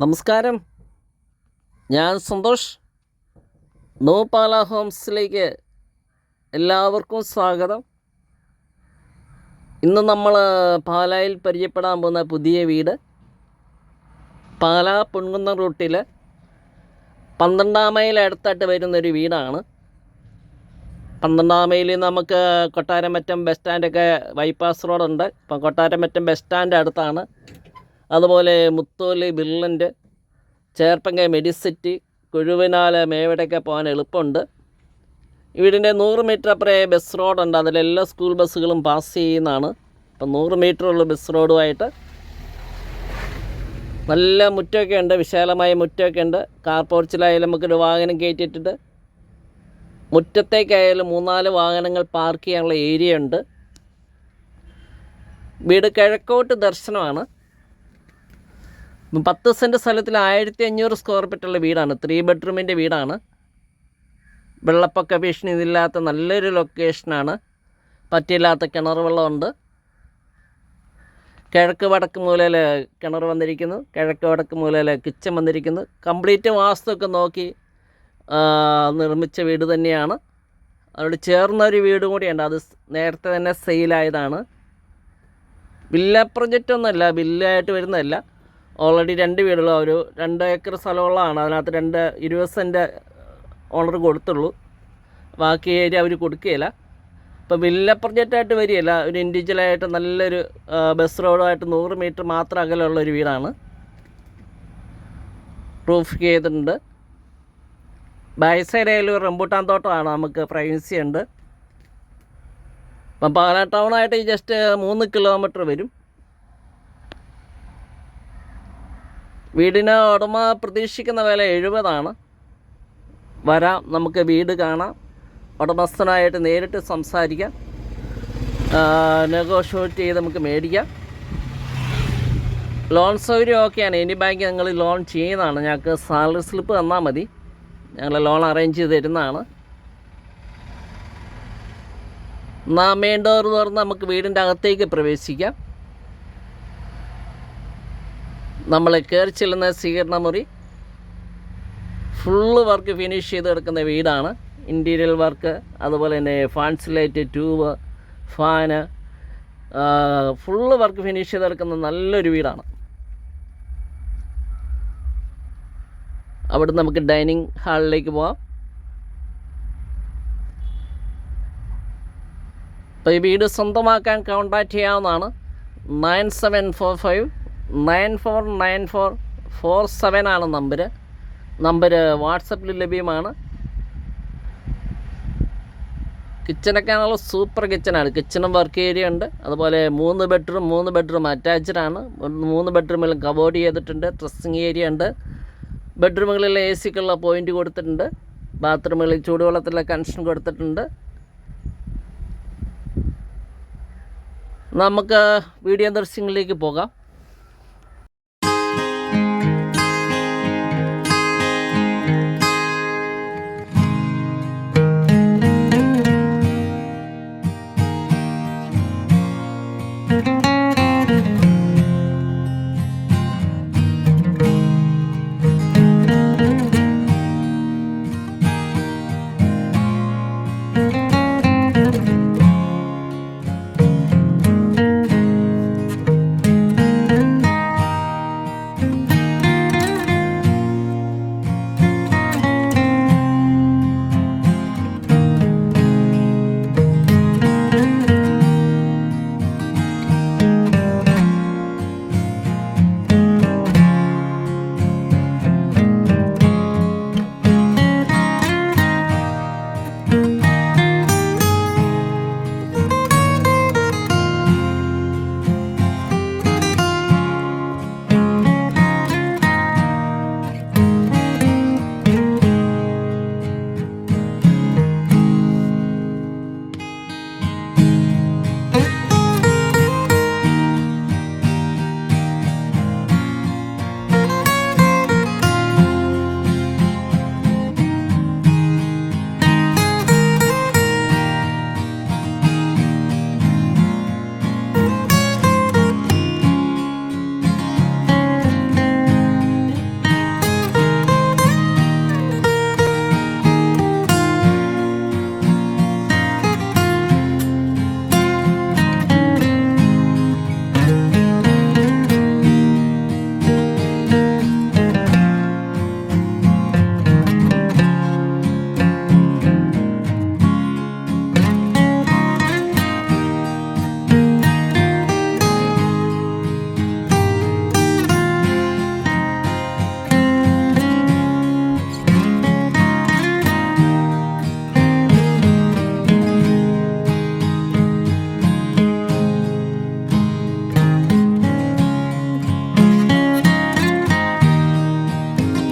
നമസ്കാരം. ഞാൻ സന്തോഷ്. നോപാല ഹോംസിലേക്ക് എല്ലാവർക്കും സ്വാഗതം. ഇന്ന് നമ്മൾ പാലായിൽ പരിചയപ്പെടാൻ പോകുന്ന പുതിയ വീട് പാലാ പൊൻകുന്ന റൂട്ടിൽ പന്ത്രണ്ടാം മൈൽ അടുത്തായിട്ട് വരുന്നൊരു വീടാണ്. പന്ത്രണ്ടാം മൈലിൽ നമുക്ക് കൊട്ടാരമറ്റം ബസ് സ്റ്റാൻഡൊക്കെ ബൈപ്പാസ് റോഡുണ്ട്. ഇപ്പം കൊട്ടാരമറ്റം ബസ് സ്റ്റാൻഡ് അടുത്താണ്. അതുപോലെ മുത്തോലി ബില്ലന്റ് ചേർപ്പങ്ക മെഡിസിറ്റി കുഴുവിനാല് മേവടയൊക്കെ പോകാൻ എളുപ്പമുണ്ട്. വീടിന്റെ നൂറ് മീറ്റർ അപ്പുറേ ബസ് റോഡുണ്ട്. അതിലെല്ലാ സ്കൂൾ ബസ്സുകളും പാസ് ചെയ്യുന്നതാണ്. അപ്പം നൂറ് മീറ്ററുള്ള ബസ് റോഡുമായിട്ട് നല്ല മുറ്റമൊക്കെ ഉണ്ട്. വിശാലമായ മുറ്റമൊക്കെ ഉണ്ട്. കാർ പോർച്ചിലായാലും നമുക്കൊരു വാഹനം കയറ്റിയിട്ടിട്ട് മുറ്റത്തേക്കായാലും മൂന്നാൽ വാഹനങ്ങൾ പാർക്ക് ചെയ്യാനുള്ള ഏരിയ ഉണ്ട്. വീട് കിഴക്കോട്ട് ദർശനമാണ്. പത്ത് സെന്റ് സ്ഥലത്തിൽ ആയിരത്തി അഞ്ഞൂറ് സ്ക്വയർ ഫീറ്റുള്ള വീടാണ്. ത്രീ ബെഡ്റൂമിന്റെ വീടാണ്. വെള്ളപ്പൊക്ക ഭീഷണി ഇതില്ലാത്ത നല്ലൊരു ലൊക്കേഷനാണ് പറ്റില്ലാത്ത കിണർ വെള്ളമുണ്ട്. കിഴക്ക് വടക്ക് മൂലയിൽ കിണർ വന്നിരിക്കുന്നു. കിഴക്ക് വടക്ക് മൂലയിൽ കിച്ചൺ വന്നിരിക്കുന്നു. കംപ്ലീറ്റ് വാസ്തുവൊക്കെ നോക്കി നിർമ്മിച്ച വീട് തന്നെയാണ്. അതോട് ചേർന്നൊരു വീടും കൂടിയുണ്ട്. അത് നേരത്തെ തന്നെ സെയിലായതാണ് വില്ല പ്രൊജക്റ്റ് ഒന്നുമല്ല വില്ലായിട്ട് വരുന്നതല്ല. ഓൾറെഡി രണ്ട് വീടുള്ള ഒരു രണ്ട് ഏക്കർ സ്ഥലമുള്ളതാണ്. അതിനകത്ത് രണ്ട് ഇരുപത് സെന്റ് ഓണർ കൊടുത്തുള്ളൂ. ബാക്കി ഏരിയ അവർ കൊടുക്കുകയില്ല. ഇപ്പോൾ വില്ല പ്രൊജക്റ്റായിട്ട് വരികയില്ല. ഒരു ഇൻഡിവിജ്വലായിട്ട് നല്ലൊരു ബസ് റോഡുമായിട്ട് നൂറ് മീറ്റർ മാത്രം അകലെയുള്ള ഒരു വീടാണ്. റൂഫ് ചെയ്തിട്ടുണ്ട്. ബാക്ക് സൈഡ് ആയാലും റംബൂട്ടാൻ തോട്ടമാണ് നമുക്ക് പ്രൈവസി ഉണ്ട്. അപ്പം പാലാ ടൗണായിട്ട് ജസ്റ്റ് മൂന്ന് കിലോമീറ്റർ വരും. വീടിന് ഉടമ പ്രതീക്ഷിക്കുന്ന വില എഴുപതാണ്. വരാം നമുക്ക് വീട് കാണാം. ഉടമസ്ഥനായിട്ട് നേരിട്ട് സംസാരിക്കാം. നെഗോഷിയേറ്റ് ചെയ്ത് നമുക്ക് മേടിക്കാം. ലോൺ സൗകര്യം ഓക്കെയാണ് എനി ബാങ്ക് ഞങ്ങൾ ലോൺ ചെയ്യുന്നതാണ്. ഞങ്ങൾക്ക് സാലറി സ്ലിപ്പ് തന്നാൽ മതി. ഞങ്ങൾ ലോൺ അറേഞ്ച് ചെയ്ത് തരുന്നതാണ്. എന്നാൽ മെയിൻ ഡോർ തുറന്ന് നമുക്ക് വീടിന്റെ അകത്തേക്ക് പ്രവേശിക്കാം. നമ്മൾ കയറി ചെല്ലുന്ന സ്വീകരണ മുറി ഫുള്ള് വർക്ക് ഫിനിഷ് ചെയ്ത് കിടക്കുന്ന വീടാണ്. ഇന്റീരിയൽ വർക്ക് അതുപോലെ തന്നെ ഫാൻസ് ലൈറ്റ് ട്യൂബ് ഫാന് ഫുള്ള് വർക്ക് ഫിനിഷ് ചെയ്ത് കിടക്കുന്ന നല്ലൊരു വീടാണ്. അവിടെ നമുക്ക് ഡൈനിങ് ഹാളിലേക്ക് പോവാം. അപ്പോൾ ഈ വീട് സ്വന്തമാക്കാൻ കോൺടാക്റ്റ് ചെയ്യാവുന്നതാണ്. Nine seven four five nine four nine four four seven ആണ് നമ്പർ നമ്പർ വാട്സപ്പിൽ ലഭ്യമാണ്. കിച്ചണൊക്കെ ആണല്ലോ സൂപ്പർ കിച്ചണാണ് കിച്ചണും വർക്ക് ഏരിയ ഉണ്ട്. അതുപോലെ മൂന്ന് ബെഡ്റൂം മൂന്ന് ബെഡ്റൂം അറ്റാച്ച്ഡ് ആണ്. മൂന്ന് ബെഡ്റൂമിൽ കബോർഡ് ചെയ്തിട്ടുണ്ട്. ഡ്രസ്സിങ് ഏരിയ ഉണ്ട്. ബെഡ്റൂമുകളിൽ എ സിക്കുള്ള പോയിന്റ് കൊടുത്തിട്ടുണ്ട്. ബാത്റൂമുകളിൽ ചൂടുവെള്ളത്തിലെ കണക്ഷൻ കൊടുത്തിട്ടുണ്ട്. നമുക്ക് വീഡിയോ ദൃശ്യങ്ങളിലേക്ക് പോകാം.